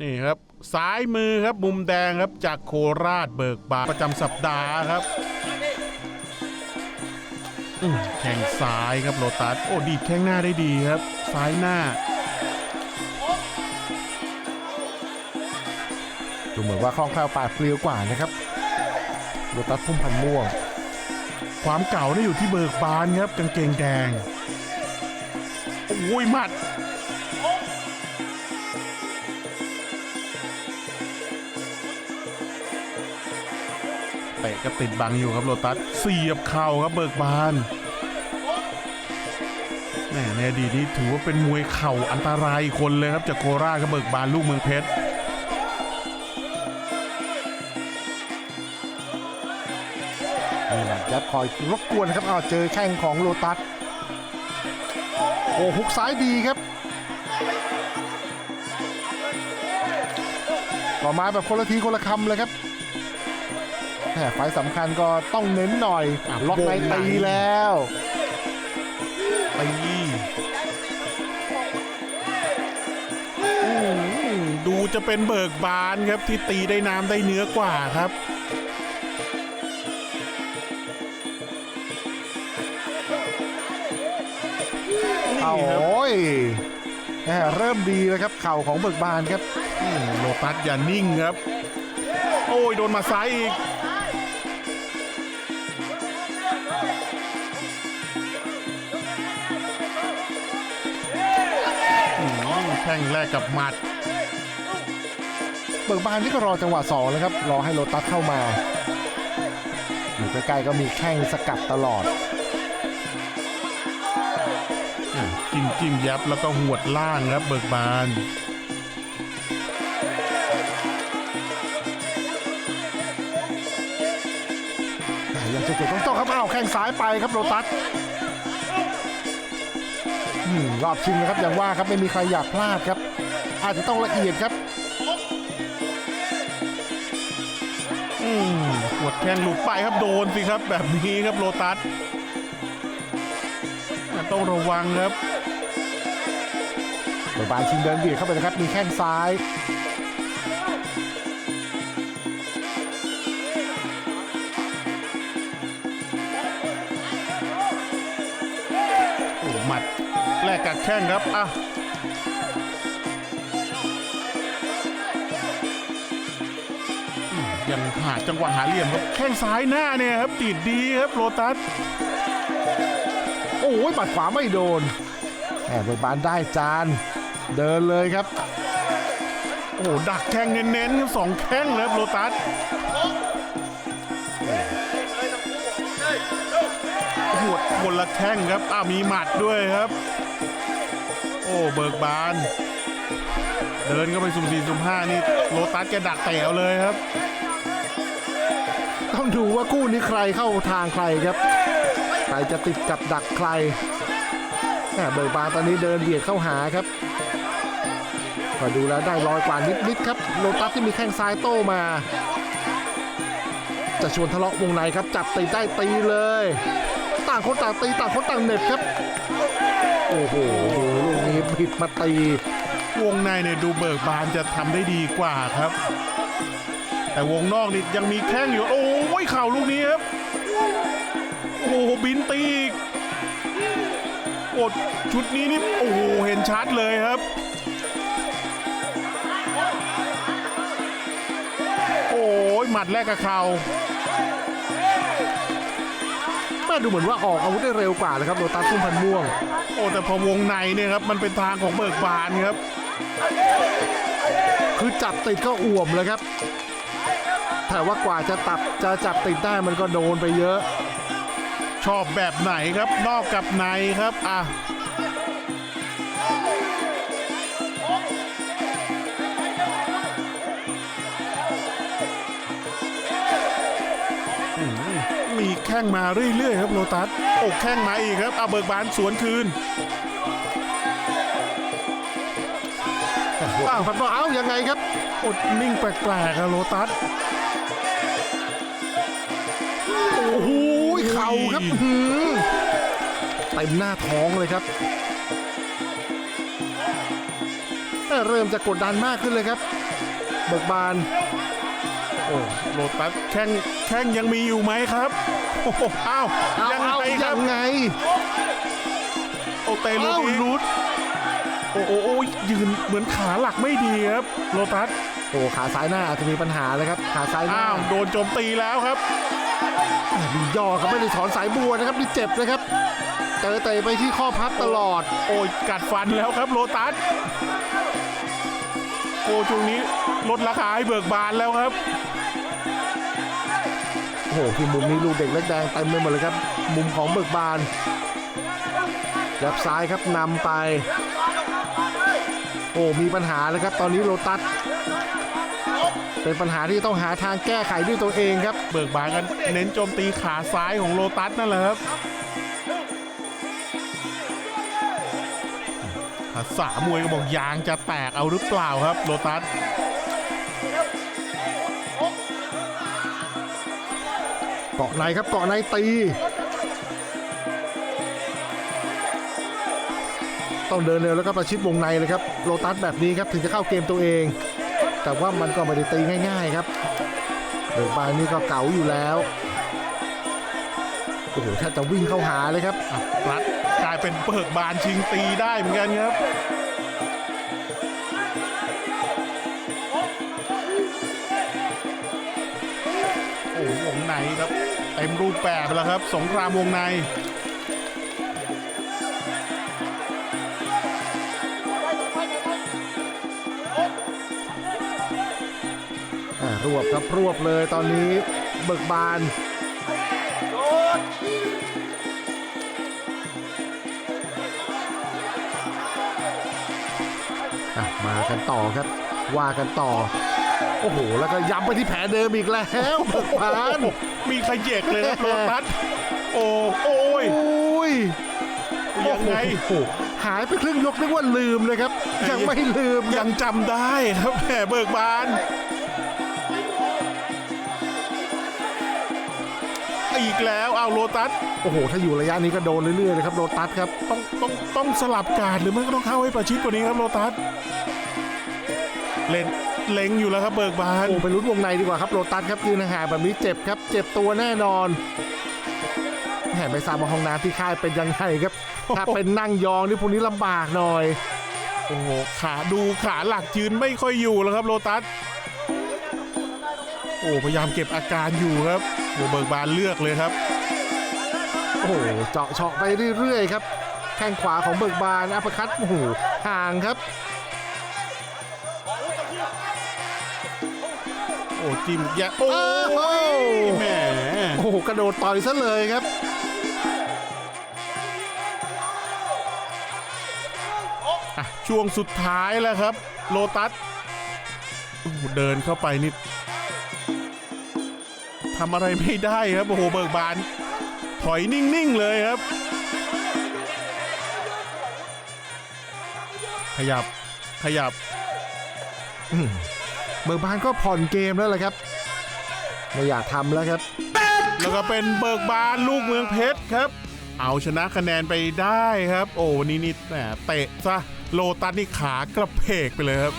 นี่ครับซ้ายมือครับมุมแดงครับจากโคราชเบิกบานประจำสัปดาห์ครับแข่งซ้ายครับโลตัสโอ้ดีดแข้งหน้าได้ดีครับ ซ้ายหน้า ดูเหมือนว่าคล่องแคล่วปาดเปรียวกว่านะครับโลตัสพุ่มพันม่วง ความเก่านี่อยู่ที่เบิกบานครับกางเกงแดงโอ้ยหมัด เตะก็ติดบังอยู่ครับโลตัสเสียบเข่าครับเบิกบานแหม่ในอดีตนี้ถือว่าเป็นมวยเข่าอันตรายคนเลยครับจากโคราชกับเบิกบานลูกเมืองเพชรนี่แหละยัดคอยรบกวนครับเอาเจอแข้งของโลตัสโอ้ฮุกซ้ายดีครับก็มาแบบคนละทีคนละคำเลยครับ แหมไฟล์สำคัญก็ต้องเน้นหน่อยอะล็อกในวงในตีแล้วตีอืมดูจะเป็นเบิกบานครับที่ตีได้น้ำได้เนื้อกว่าครับนี่เอาครับโอ้ยแหมเริ่มดีแล้วครับเข่าของเบิกบานครับอืมโลตัสอย่านิ่งครับ โอ้ย โดนมาซ้ายอีก แข้งแรกกับหมัด เบิกบานนี่ก็รอจังหวะสองแล้วครับรอให้โลตัสเข้ามา อยู่ใกล้ๆก็มีแข้งสกัดตลอดจิ้มจิ้มยับแล้วก็หวดล่างครับเบิกบานแต่ยังจะเกิดต้องต้องครับอ้าวแข้งซ้ายไปครับโลตัสอืม รอบชิงนะครับอย่างว่าครับไม่มีใครอยากพลาดครับ อาจจะต้องละเอียดครับอืมหวดแข้งหลุดไปครับโดนสิครับ แบบนี้ครับโลตัสต้องระวังครับเบิกบานชิงเดินเบียดเข้าไปนะครับ มีแข้งซ้ายโอ้หมัด แลกกับแข้งครับอะยังหาจังหวะหาเหลี่ยมครับแข้งซ้ายหน้าเนี่ยครับติดดีครับโลตัสโอ้ยปัดขวาไม่โดนแหมเบิกบานได้จาน เดินเลยครับ โอ้ดักแข้งเน้นๆครับสองแข้งเลยครับโลตัสหวดคนละแข้งครับอ้ามีหมัดด้วยครับ อ้เบิกบาน เดินเข้าไปสุ่มสี่สุ่มห้านี่โลตัสแกดักแต๋วเลยครับ ต้องดูว่าคู่นี้ใครเข้าทางใครครับ ใครจะติดกับดักใครแหมเบิกบานตอนนี้เดินเบียดเข้าหาครับก็ดูแล้วได้ลอยกว่านิดๆครับ โลตัสที่มีแข้งซ้ายโต้มา จะชวนทะเลาะวงในครับ จับตีได้ตีเลย ต่างคนต่างตีต่างคนต่างเหน็บครับ โอ้โหดูลูกนี้ผิดมาตี วงในเนี่ยดูเบิกบานจะทำได้ดีกว่าครับ แต่วงนอกนี่ยังมีแข้งอยู่ โอ้ยเข่าลูกนี้ครับ โอ้โหบินตีอีกโอ้ชุดนี้นี่โอ้โหเห็นชัดเลยครับ โอ้ยหมัดแรกกับเข่า แม่ดูเหมือนว่าออกอาวุธได้เร็วกว่าเลยครับโลตัสพุ่มพันธุ์ม่วง โอ้แต่พอวงในเนี่ยครับมันเป็นทางของเบิกบานครับ คือจับติดก็อ่วมเลยครับ แต่ว่ากว่าจะตับจะจับติดได้มันก็โดนไปเยอะ ชอบแบบไหนครับนอกกับในครับอะ ข้งมาเรื่อยๆครับโลตัสอ้แข้งมาอีกครับเอาเบิกบานสวนคืนอ้าวพันว่าเอ้ายังไงครับ อดนิ่งแปลกๆอะโลตัสโอ้โหเข่าครับอื้อหือเต็มหน้าท้องเลยครับแเริ่มจะกดดันมากขึ้นเลยครับ เบิกบาน อ้โลตัสแข้งแข้งยังมีอยู่ไหมครับโอ้โหอ้าวเอายังเอาไงคยัรับงไงโอเตลูเอ้านี้รุดโอ้โหโอ้ยยืนเหมือนขาหลักไม่ดีครับโลตัสโอ้ขาซ้ายหน้าอาจจะมีปัญหาเลยครับขาซ้ายหน้าอ้าวโดนโจมตีแล้วครับ มีย่อครับไม่ได้ถอนสายบัวนะครับนี่เจ็บนะครับเตะเตะไปที่ข้อพับตลอด โอ้ยกัดฟันแล้วครับโลตัสโอ้ช่วงนี้ลดราคาให้เบิกบานแล้วครับ โอ้โหที่มุมนี้ลูกเด็กเล็กแดงเต็มไปหมดเลยครับ มุมของเบิกบานยับซ้ายครับนำไป โอ้มีปัญหาเลยครับตอนนี้โลตัสเป็นปัญหาที่ต้องหาทางแก้ไขด้วยตัวเองครับ เบิกบานกันเน้นโจมตีขาซ้ายของโลตัสนั่นแหละครับภาษามวยก็บอกยางจะแตกเอาหรือเปล่าครับ โลตัสาะในครับเกาะในตี ต้องเดินเร็วแล้วก็ประชิดวงในเลยครับโลตัสแบบนี้ครับถึงจะเข้าเกมตัวเอง แต่ว่ามันก็ไม่ได้ตีง่ายๆครับเบิกบานนี่ก็เก๋าอยู่แล้วโอ้โหแทบจะวิ่งเข้าหาเลยครับรัดกลายเป็นเบิกบานชิงตีได้เหมือนกันครับ อ้วงในครับเต็มรูปแบบแล้วครับ สงครามวงในรวบครับรวบเลยตอนนี้เบิกบานมากันต่อครับ ว่ากันต่อ โอ้โห แล้วก็ย้ำไปที่แผลเดิมอีกแล้วเบิกบานมีขยเยกเลยครับโลตัสโอ้โอ้ย โอ้ยยังไง โอ้โหหายไปครึ่งยกนึกว่าลืมเลยครับ ยังไม่ลืมคยัรับงจำได้ครับแหมเบิกบานอีกแล้วเอาโลตัสโอ้โห ถ้าอยู่ระยะนี้ก็โดนเรื่อยๆเลยครับโรตัสครับ ต้องต้องต้องสลับการดหรือไม่ก็ต้องเข้าให้ประชิดกว่านี้ครับโลตัส เล่นเล็งอยู่แล้วครับเบิกบานโอ้ไปลุ้นวงในดีกว่าครับโรตัสครับยืนห่างๆแบบนี้เจ็บครับ เจ็บตัวแน่นอนแหมไม่ทราบว่าห้องน้ำที่ค่ายเป็นยังไงครับ ถ้าเป็นนั่งยองนี่พวกนี้ลำบากหน่อย โอ้โหขาดูขาหลักยืนไม่ค่อยอยู่แล้วครับโลตัสโอ้พยายามเก็บอาการอยู่ครับโอ้เบิกบานเลือกเลยครับ โอ้โหเจาะเฉาะไปเรื่อยๆครับแข้งขวาของเบิกบานอัปคัตโอ้โหห่างครับ อ้จิ้มแยะโอ้โอ้โหยแหมโอ้โหกระโดดต่อยซะเลยครับอะช่วงสุดท้ายแล้วครับ โลตัสโอ้โหเดินเข้าไปนี่ทำอะไรไม่ได้ครับ โอ้โห เบิกบาน ถอยนิ่ง ๆ เลยครับ ขยับขยับ เบิกบานก็ผ่อนเกมแล้วแหละครับไม่อยากทำแล้วครับ แล้วก็เป็นเบิกบานลูกเมืองเพชรครับ เอาชนะคะแนนไปได้ครับ โอ้วันนี้นี่แหมเตะซะโลตัสนี่ขากระเพกไปเลยครับ